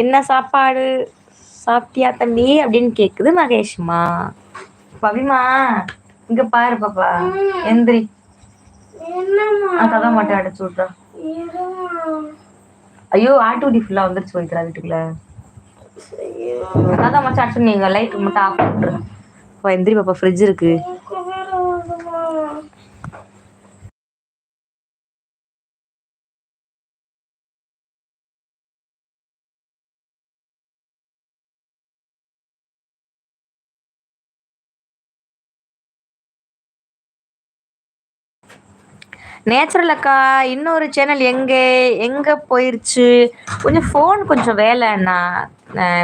என்ன சாப்பாடு? சாப்பிட்டியா தம்பி? அப்படின்னு கேக்குது மகேஷ்மா. பவிமா இங்க பாரு பாப்பா எந்திரி. கதை மட்டும் அடைச்சு விட்றா. ஐயோ ஆட்டுக்குட்டி ஃபுல்லா வந்துருச்சு வைக்கிறா வீட்டுக்குள்ள. அதான் மச்சான் அடிச்சு நீங்க லைட் மட்டும் ஆஃப் பண்ணுறேன் எந்திரி பாப்பா ஃப்ரிட்ஜ் இருக்கு. நேச்சுரல் அக்கா இன்னொரு சேனல் எங்கே எங்கே போயிருச்சு? கொஞ்சம் ஃபோன் கொஞ்சம் வேலைண்ணா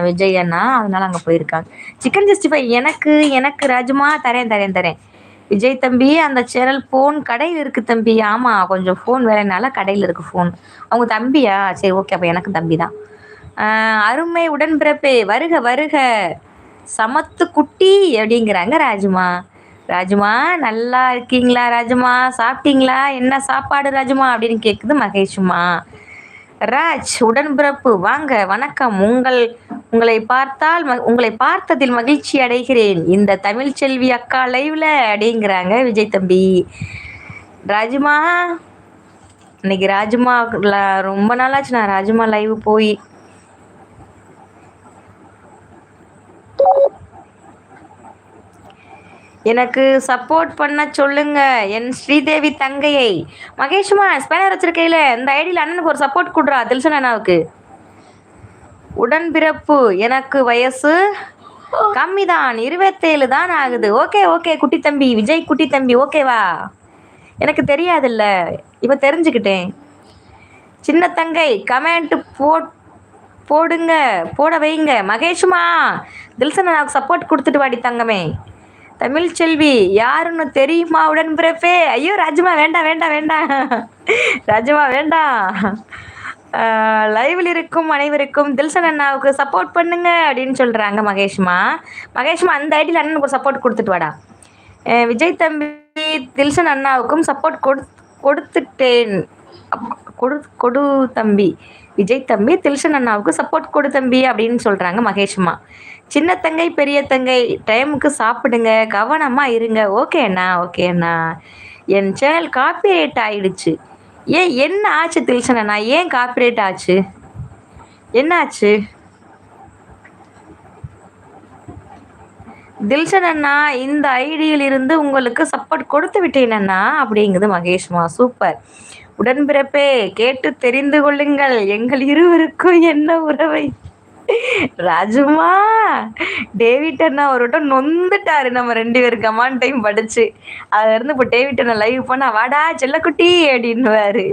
விஜய் அண்ணா அதனால அங்கே போயிருக்காங்க. சிக்கன் சிக்ஸ்டி ஃபைவ் எனக்கு எனக்கு ராஜுமா தரேன் தரேன் தரேன். விஜய் தம்பி அந்த சேனல் ஃபோன் கடையில் இருக்குது தம்பி. ஆமாம் கொஞ்சம் ஃபோன் வேலைனால கடையில் இருக்குது ஃபோன் அவங்க தம்பியா? சரி ஓகே அப்போ எனக்கு தம்பி தான். அருமை உடன்பிறப்பே வருக வருக. சமத்து குட்டி அப்படிங்கிறாங்க ராஜுமா. ராஜுமா நல்லா இருக்கீங்களா ராஜுமா? சாப்பிட்டீங்களா? என்ன சாப்பாடு ராஜுமா? அப்படின்னு கேட்குது மகேஷுமா. ராஜ் உடன்பிறப்பு. வாங்க வணக்கம். உங்கள் உங்களை பார்த்தால் உங்களை பார்த்ததில் மகிழ்ச்சி அடைகிறேன். இந்த தமிழ் செல்வி அக்கா லைவ்ல அப்படிங்கிறாங்க விஜய் தம்பி. ராஜுமா இன்னைக்கு ராஜுமா ரொம்ப நாளாச்சு நான் ராஜுமா லைவ் போய் எனக்கு சப்போர்ட் பண்ண சொல்லுங்க. என் ஸ்ரீதேவி தங்கையை. மகேஷ்மா ஸ்பேனர் வச்சிருக்கையில இந்த ஐடியில் அண்ணனுக்கு ஒரு சப்போர்ட் கொடுறா தில்சன் அண்ணாவுக்கு. உடன்பிறப்பு எனக்கு வயசு கம்மி தான் இருபத்தேழு தான் ஆகுது. ஓகே ஓகே குட்டி தம்பி விஜய் குட்டி தம்பி ஓகேவா எனக்கு தெரியாதுல்ல இப்போ தெரிஞ்சுக்கிட்டேன். சின்ன தங்கை கமெண்ட் போட் போடுங்க போட வைங்க. மகேஷ்மா தில்சன் அண்ணாவுக்கு சப்போர்ட் கொடுத்துட்டு வாடி தங்கமே. தமிழ் செல்வி யாருன்னு தெரியுமா? உடன் பிறப்பே. ஐயோ ராஜமா வேண்டாம் வேண்டாம் வேண்டாம். ராஜமா வேண்டாம். லைவில் இருக்கும் அனைவருக்கும் தில்சன் அண்ணாவுக்கு சப்போர்ட் பண்ணுங்க அப்படின்னு சொல்கிறாங்க மகேஷ்மா. மகேஷ்மா அந்த ஐடியில் அண்ணனுக்கு சப்போர்ட் கொடுத்துட்டு வாடா. விஜய் தம்பி தில்சன் அண்ணாவுக்கும் சப்போர்ட் கொடு கொடுத்துட்டேன். கொடு கொடு தம்பி. விஜய் தம்பி தில்சன் அண்ணாவுக்கு சப்போர்ட் கொடு தம்பி அப்படின்னு சொல்கிறாங்க மகேஷ்மா சின்ன தங்கை பெரிய தங்கை டைமுக்கு சாப்பிடுங்க கவனமாக இருங்க. ஓகே அண்ணா ஓகே அண்ணா. என் சேனல் காப்பிரைட் ஆயிடுச்சு. ஏன் என்ன ஆச்சு தில்சன் அண்ணா? ஏன் காப்பிரைட் ஆச்சு? என்ன ஆச்சு தில்சன் அண்ணா இந்த ஐடியில் இருந்து உங்களுக்கு சப்போர்ட் கொடுத்து விட்டேன் அண்ணா அப்படிங்குது மகேஷ்மா சூப்பர் உடன்பிறப்பே கேட்டு தெரிந்து கொள்ளுங்கள். எங்கள் இருவருக்கும் என்ன உறவை? ராஜுமா டேவிட் அண்ணா ஒரு வட்டம் நொந்துட்டாரு. நம்ம ரெண்டு பேரும் கமான் டைம் படிச்சு. அதுல இருந்து இப்போ டேவிட் அண்ணா லைவ் பண்ணா வாடா செல்லக்குட்டி அப்படின்னுவாரு.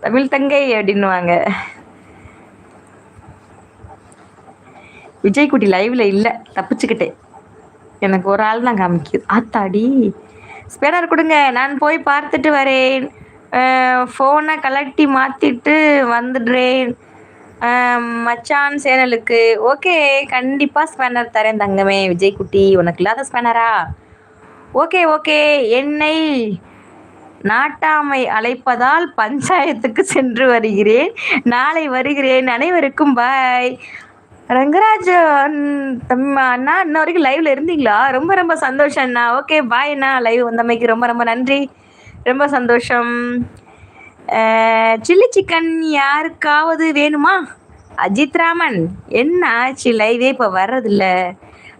தமிழ் தங்கை அப்படின்னுவாங்க. விஜய் குட்டி லைவ்ல இல்லை. தப்பிச்சுக்கிட்டேன். எனக்கு ஒரு ஆள் தான் காமிக்குது. ஆத்தாடி. ஸ்பேனர் கொடுங்க. நான் போய் பார்த்துட்டு வரேன். ஃபோனை கலட்டி மாற்றிட்டு வந்துடுறேன். மச்சான் சேனலுக்கு. ஓகே கண்டிப்பாக ஸ்பேனர் தரேன் தங்கமே. விஜய் குட்டி உனக்கு இல்லாத ஸ்பேனரா ஓகே ஓகே என்னை நாட்டாமை அழைப்பதால் பஞ்சாயத்துக்கு சென்று வருகிறேன். நாளை வருகிறேன். அனைவருக்கும் பாய் ரங்கராஜ் அண்ணா இன்ன வரைக்கும் லைவ்ல இருந்தீங்களா? ரொம்ப ரொம்ப சந்தோஷம் அண்ணா. ஓகே பாய் அண்ணா. லைவ் வந்தமைக்கு ரொம்ப ரொம்ப நன்றி. ரொம்ப சந்தோஷம். சில்லி சிக்கன் யாருக்காவது வேணுமா? அஜித் ராமன். என்ன ஆச்சு? லைவே இப்போ வர்றதில்ல.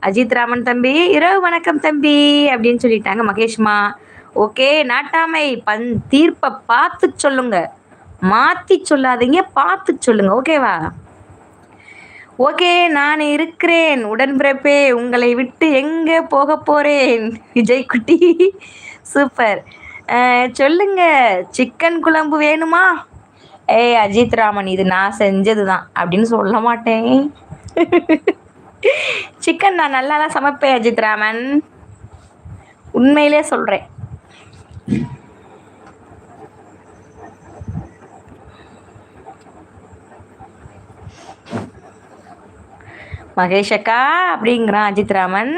அஜித் ராமன் தம்பி இரவு வணக்கம் தம்பி அப்படின்னு சொல்லிட்டாங்க மகேஷ்மா. ஓகே நாட்டாமை பன் தீர்ப்பை பார்த்து சொல்லுங்க. மாற்றி சொல்லாதீங்க பார்த்து சொல்லுங்க. ஓகேவா ஓகே நான் இருக்கிறேன். உடன்பிறப்பே உங்களை விட்டு எங்கே போக போகிறேன் விஜய் குட்டி சூப்பர் சொல்லுங்க சிக்கன் குழம்பு வேணுமா? ஏய் அஜித் ராமன் இது நான் செஞ்சது தான் அப்படின்னு சொல்ல மாட்டேன். சிக்கன் நான் நல்லாலாம் சமைப்பேன் அஜித் ராமன். உண்மையிலே சொல்கிறேன் மகேஷ் அக்கா அப்படிங்கிறான் அஜித் ராமன்.